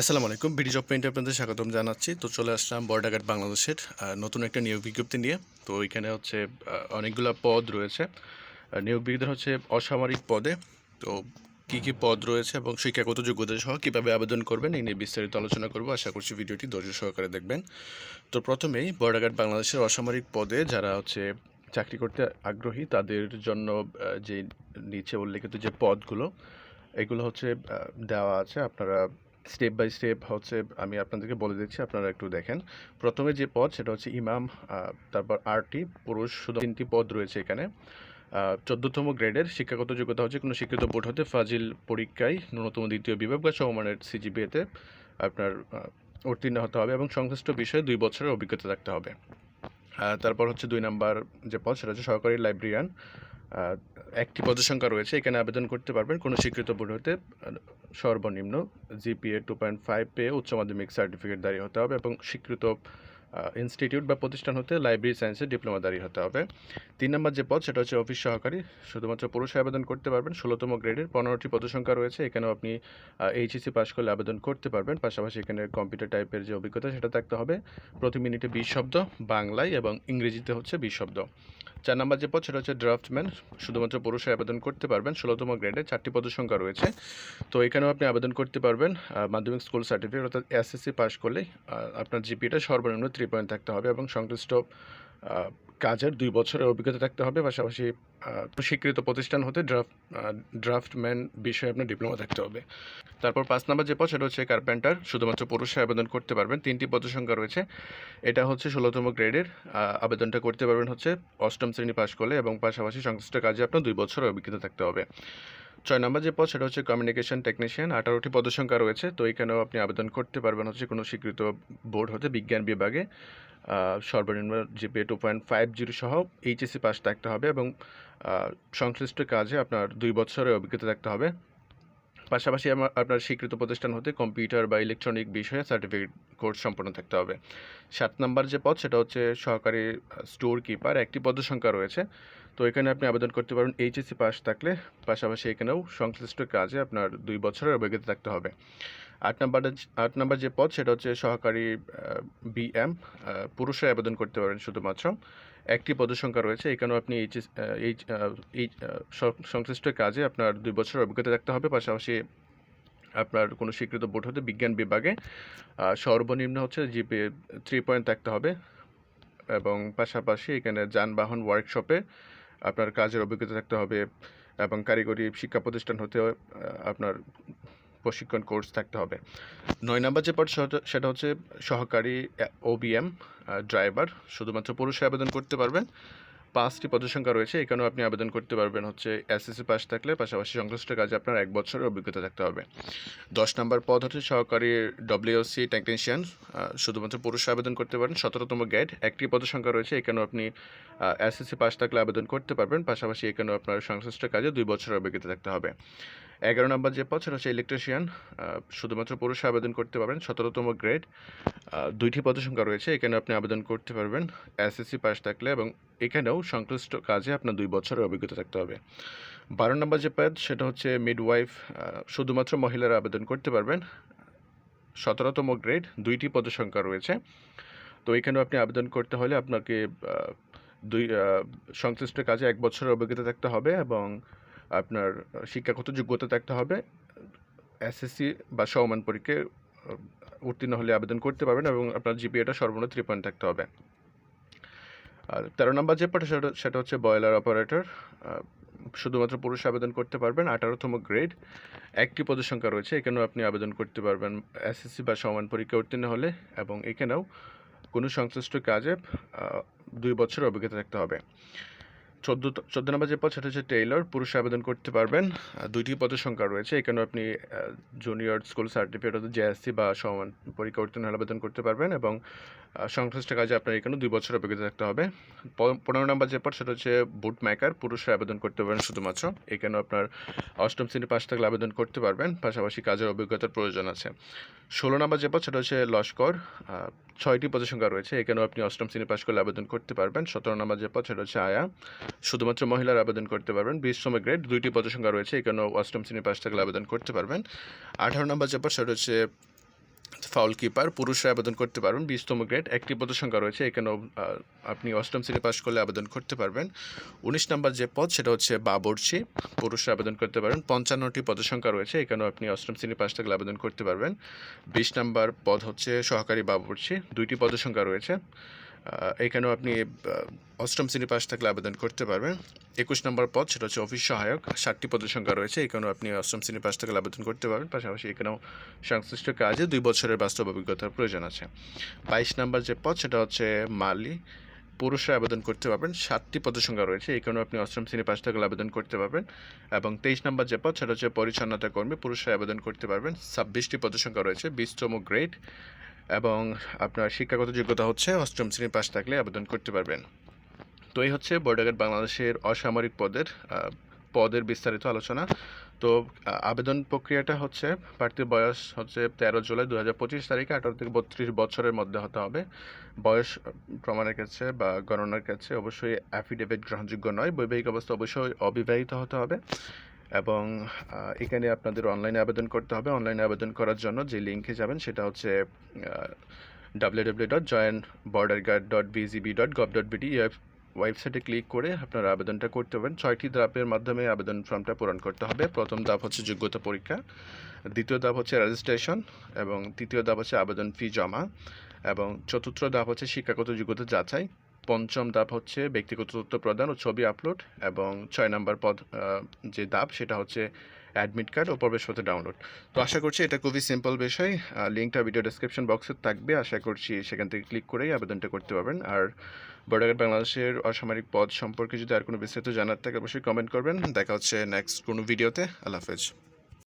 আসসালামু আলাইকুম BD job পেইন্টে আপনাদের স্বাগতম জানাচ্ছি। তো চলে আসলাম বর্ডাঘাট বাংলাদেশের নতুন একটা নিয়োগ বিজ্ঞপ্তি নিয়ে। তো এখানে হচ্ছে অনেকগুলো পদ রয়েছে। নিয়োগ বিজ্ঞপ্তি হচ্ছে অসামরিক পদে। তো কী কী পদ রয়েছে এবং শিক্ষাগত যোগ্যতা সহ কীভাবে আবেদন করবেন, এই নিয়ে বিস্তারিত আলোচনা করব। আশা করছি ভিডিওটি ধৈর্য সহকারে দেখবেন। তো প্রথমেই বর্ডাঘাট বাংলাদেশের অসামরিক পদে যারা হচ্ছে চাকরি করতে আগ্রহী, তাদের জন্য যে নিচে উল্লেখিত যে পদগুলো, এগুলো হচ্ছে দেওয়া আছে। আপনারা স্টেপ বাই স্টেপ হচ্ছে আমি আপনাদেরকে বলে দিচ্ছি, আপনারা একটু দেখেন। প্রথমে যে পদ, সেটা হচ্ছে ইমাম তারপর আরটি, পুরুষ শুধু তিনটি পদ রয়েছে এখানে। চোদ্দতম গ্রেডের শিক্ষাগত যোগ্যতা হচ্ছে কোনো শিক্ষিত বোর্ড হতে ফাজিল পরীক্ষায় ন্যূনতম দ্বিতীয় বিভাগ বা সমমানের সিজিপিএতে আপনার উত্তীর্ণ হতে হবে এবং সংশ্লিষ্ট বিষয়ে দুই বছরের অভিজ্ঞতা থাকতে হবে। তারপর হচ্ছে দুই নাম্বার যে পদ, সেটা হচ্ছে সহকারী লাইব্রেরিয়ান। একটি পদসংখ্যা রয়েছে, এখানে আবেদন করতে পারবেন। কোনো স্বীকৃত বোর্ড হতে সর্বনিম্ন জিপিএ টু পয়েন্ট ফাইভ পেয়ে উচ্চ মাধ্যমিক সার্টিফিকেট দাঁড়িয়ে হতে হবে এবং স্বীকৃত ইনস্টিটিউট বা প্রতিষ্ঠান হতে লাইব্রেরি সায়েন্সের ডিপ্লোমা দাঁড়িয়ে হতে হবে। তিন নম্বর যে পদ, সেটা হচ্ছে অফিস সহকারী। শুধুমাত্র পুরুষ আবেদন করতে পারবেন, ষোলোতম গ্রেডের পনেরোটি পদসংখ্যা রয়েছে, এখানেও আপনি এইচএসি পাস করলে আবেদন করতে পারবেন। পাশাপাশি এখানে কম্পিউটার টাইপের যে অভিজ্ঞতা, সেটা থাকতে হবে। প্রতি মিনিটে বিশ শব্দ, বাংলায় এবং ইংরেজিতে হচ্ছে বিশ শব্দ। চার নাম্বার যে পদ সেটা হচ্ছে ড্রাফটম্যান শুধুমাত্র পুরুষে আবেদন করতে পারবেন। ষোলোতম গ্রেডে চারটি পদসংখ্যা রয়েছে। তো এখানেও আপনি আবেদন করতে পারবেন মাধ্যমিক স্কুল সার্টিফিকেট অর্থাৎ এসএসসি পাস করলেই আহ, আপনার জিপিটা সর্বনিম্ন থ্রি পয়েন্ট থাকতে হবে এবং সংশ্লিষ্ট কাজের দুই বছরের অভিজ্ঞতা থাকতে হবে। পাশাপাশি স্বীকৃত প্রতিষ্ঠান হতে ড্রাফট ড্রাফটম্যান বিষয়ে আপনার ডিপ্লোমা থাকতে হবে। তারপর পাঁচ নম্বর যে পদ, সেটা হচ্ছে কার্পেন্টার শুধুমাত্র পুরুষে আবেদন করতে পারবেন। তিনটি পদসংখ্যা রয়েছে। এটা হচ্ছে ষোলোতম গ্রেডের আবেদনটা করতে পারবেন হচ্ছে অষ্টম শ্রেণি পাশ করলে এবং পাশাপাশি সংশ্লিষ্ট কাজে আপনার দুই বছরের অভিজ্ঞতা থাকতে হবে। ছয় নম্বর যে পদ, সেটা হচ্ছে কমিউনিকেশন টেকনিশিয়ান আঠারোটি পদসংখ্যা রয়েছে, তো এখানেও আপনি আবেদন করতে পারবেন হচ্ছে কোনো স্বীকৃত বোর্ড হতে বিজ্ঞান বিভাগে। সর্বনিম্ন GPA two point five zero সহ এইচএসসি পাস থাকতে হবে এবং সংশ্লিষ্ট কাজে আপনার দুই বছরের অভিজ্ঞতা থাকতে হবে। পাশাপাশি আপনার স্বীকৃত প্রতিষ্ঠান হতে কম্পিউটার বা ইলেকট্রনিক বিষয়ে সার্টিফিকেট কোর্স সম্পন্ন থাকতে হবে। সাত নাম্বার যে পদ, সেটা হচ্ছে সহকারী স্টোর কিপার। একটি পদসংখ্যা রয়েছে। তো এখানে আপনি আবেদন করতে পারেন এইচএসসি পাস থাকলে। পাশাপাশি এখানেও সংশ্লিষ্ট কাজে আপনার দুই বছরের অভিজ্ঞতা থাকতে হবে। আট নাম্বার আট নাম্বার যে পদ, সেটা হচ্ছে সহকারী বিএম পুরুষরা আবেদন করতে পারেন শুধুমাত্র। একটি পদসংখ্যা রয়েছে, এখানেও আপনি এইচএস এইচ এই সংশ্লিষ্ট কাজে আপনার দুই বছরের অভিজ্ঞতা থাকতে হবে। পাশাপাশি আপনার কোনো স্বীকৃত বোর্ড হতে বিজ্ঞান বিভাগে সর্বনিম্ন হচ্ছে জিপি থ্রি পয়েন্ট থাকতে হবে। এবং পাশাপাশি এখানে যানবাহন ওয়ার্কশপে আপনার কাজের অভিজ্ঞতা থাকতে হবে এবং কারিগরি শিক্ষা প্রতিষ্ঠান হতে আপনার প্রশিক্ষণ কোর্স থাকতে হবে। নয় নম্বর যে পদ সেটা- হচ্ছে সহকারী ওবিএম ড্রাইভার শুধুমাত্র পুরুষে আবেদন করতে পারবেন। পাঁচটি পদসংখ্যা রয়েছে, এখানেও আপনি আবেদন করতে পারবেন হচ্ছে এসএসসি পাস থাকলে, পাশাপাশি সংশ্লিষ্ট কাজে আপনার এক বছরের অভিজ্ঞতা থাকতে হবে। দশ নম্বর পদ হচ্ছে সহকারী ডব্লিউসি টেকনিশিয়ান শুধুমাত্র পুরুষ আবেদন করতে পারেন। সতেরোতম গ্রেড একটি পদসংখ্যা রয়েছে, এখানেও আপনি এসএসসি পাস থাকলে আবেদন করতে পারবেন। পাশাপাশি এখানেও আপনার সংশ্লিষ্ট কাজে দুই বছরের অভিজ্ঞতা থাকতে হবে। এগারো নম্বর যে পদ, সেটা হচ্ছে ইলেকট্রিশিয়ান শুধুমাত্র পুরুষ আবেদন করতে পারবেন, সতেরোতম গ্রেড দুইটি পদসংখ্যা রয়েছে এখানে আপনি আবেদন করতে পারবেন এসএসসি পাস থাকলে এবং এখানেও সংশ্লিষ্ট কাজে আপনার দুই বছরের অভিজ্ঞতা থাকতে হবে। বারো নম্বর যে পদ, সেটা হচ্ছে মিডওয়াইফ শুধুমাত্র মহিলারা আবেদন করতে পারবেন, সতেরোতম গ্রেড দুইটি পদসংখ্যা রয়েছে। তো এখানেও আপনি আবেদন করতে হলে আপনাকে দুই সংশ্লিষ্ট কাজে এক বছরের অভিজ্ঞতা থাকতে হবে এবং আপনার শিক্ষাগত যোগ্যতা থাকতে হবে। এসএসসি বা সমমান পরীক্ষায় উত্তীর্ণ হলে আবেদন করতে পারবেন এবং আপনার জিপিএটা সর্বনিম্ন থ্রি পয়েন্ট থাকতে হবে। আর তেরো নম্বর যে পার্ট সেটা হচ্ছে বয়লার অপারেটর শুধুমাত্র পুরুষ আবেদন করতে পারবেন, আঠারোতম গ্রেড একটি পদের সংখ্যা রয়েছে, এখানেও আপনি আবেদন করতে পারবেন এসএসসি বা সমান পরীক্ষা উত্তীর্ণ হলে এবং এখানেও কোনো সংশ্লিষ্ট কাজে দুই বছর অভিজ্ঞতা থাকতে হবে। চোদ্দ চোদ্দ নম্বর যে পদ, সেটা হচ্ছে টেইলর পুরুষ আবেদন করতে পারবেন। দুইটি পদের সংখ্যা রয়েছে। এখানে আপনি জুনিয়র স্কুল সার্টিফিকেট অর্থাৎ জেএসসি বা সমান পরীক্ষা উত্তীর্ণ আবেদন করতে পারবেন এবং সংশ্লিষ্ট কাজে আপনার এখানে দুই বছর অভিজ্ঞতা থাকতে হবে। পনেরো নম্বর যে পদ, সেটা হচ্ছে বুট মেকার পুরুষরা আবেদন করতে পারেন শুধুমাত্র। এখানেও আপনার অষ্টম শ্রেণি পাশ থাকলে আবেদন করতে পারবেন, পাশাপাশি কাজের অভিজ্ঞতার প্রয়োজন আছে। ষোলো নম্বর যে পদ, সেটা হচ্ছে লস্কর। ছয়টি পদের সংখ্যা রয়েছে। এখানেও আপনি অষ্টম শ্রেণি পাশ করলে আবেদন করতে পারবেন। সতেরো নম্বর যে পদ, সেটা হচ্ছে আয়া। শুধুমাত্র মহিলার আবেদন করতে পারবেন। বিশতম গ্রেড দুইটি পদের সংখ্যা রয়েছে। এখানেও অষ্টম শ্রেণি পাশ থাকলে আবেদন করতে পারবেন। আঠারো নম্বর যে পদ, সেটা হচ্ছে ফাউল কিপার, পুরুষরা আবেদন করতে পারবেন, বিশতম গ্রেড, একটি পদ সংখ্যা রয়েছে এখানে আপনি অষ্টম শ্রেণি পাশ করলে আবেদন করতে পারবেন। উনিশ নম্বর যে পদ, সেটা হচ্ছে বাবরচি, পুরুষরা আবেদন করতে পারবেন, পঞ্চান্নটি পদ সংখ্যা রয়েছে, এখানেও আপনি অষ্টম শ্রেণি পাশ থাকলে আবেদন করতে পারবেন। বিশ নম্বর পদ হচ্ছে সহকারী বাবরচি, দুইটি পদ সংখ্যা রয়েছে। এখানেও আপনি অষ্টম শ্রেণি পাশ থাকলে আবেদন করতে পারবেন। একুশ নম্বর পদ, সেটা হচ্ছে অফিস সহায়ক। ষাটটি পদের সংখ্যা রয়েছে, এখানেও আপনি অষ্টম শ্রেণি পাশ থাকলে আবেদন করতে পারবেন। পাশাপাশি এখানেও সংশ্লিষ্ট কাজে দুই বছরের বাস্তব অভিজ্ঞতার প্রয়োজন আছে। বাইশ নম্বর যে পদ, সেটা হচ্ছে মালি। পুরুষরা আবেদন করতে পারবেন। সাতটি পদের সংখ্যা রয়েছে, এখানেও আপনি অষ্টম শ্রেণি পাশ থাকলে আবেদন করতে পারবেন। এবং তেইশ নম্বর যে পদ, সেটা হচ্ছে পরিচ্ছন্নতা কর্মী। পুরুষরা আবেদন করতে পারবেন। ছাব্বিশটি পদের সংখ্যা রয়েছে, বিশতম গ্রেড। এবং আপনার শিক্ষাগত যোগ্যতা হচ্ছে অষ্টম শ্রেণি পাশ থাকলে আবেদন করতে পারবেন। তো এই হচ্ছে বর্ডার বাংলাদেশের অসামরিক পদের পদের বিস্তারিত আলোচনা। তো আবেদন প্রক্রিয়াটা হচ্ছে প্রার্থীর বয়স হচ্ছে তেরো জুলাই দু হাজার পঁচিশ তারিখে আঠারো থেকে বত্রিশ বছরের মধ্যে হতে হবে। বয়স প্রমাণের কাছে বা গণনার কাছে অবশ্যই অ্যাফিডেভিট গ্রহণযোগ্য নয়। বৈবাহিক অবস্থা অবশ্যই অবিবাহিত হতে হবে। এবং এখানে আপনাদের অনলাইনে আবেদন করতে হবে। অনলাইনে আবেদন করার জন্য যে লিঙ্কে যাবেন সেটা হচ্ছে W W dot dot dot ওয়েবসাইটে ক্লিক করে আপনারা আবেদনটা করতে পারেন ছয়টি ধাপের মাধ্যমে আবেদন ফর্মটা পূরণ করতে হবে। প্রথম ধাপ হচ্ছে যোগ্যতা পরীক্ষা, দ্বিতীয় ধাপ হচ্ছে রেজিস্ট্রেশন এবং তৃতীয় ধাপ হচ্ছে আবেদন ফি জমা, এবং চতুর্থ ধাপ হচ্ছে শিক্ষাগত যোগ্যতা যাচাই। পঞ্চম ধাপ হচ্ছে ব্যক্তিগত তথ্য প্রদান ও ছবি আপলোড এবং ছয় নম্বর পদ যে ধাপ, সেটা হচ্ছে অ্যাডমিট কার্ড ও প্রবেশপত্র ডাউনলোড। তো আশা করছি এটা খুবই সিম্পল বিষয়। লিঙ্কটা ভিডিও ডেসক্রিপশন বক্সে থাকবে। আশা করছি সেখান থেকে ক্লিক করেই আবেদনটা করতে পারবেন। আর বর্ডার বাংলাদেশের অসামরিক পদ সম্পর্কে যদি আর কোনো বিস্তারিত জানার থাকে, অবশ্যই কমেন্ট করবেন। দেখা হচ্ছে নেক্সট কোনো ভিডিওতে আল্লাহ হাফেজ।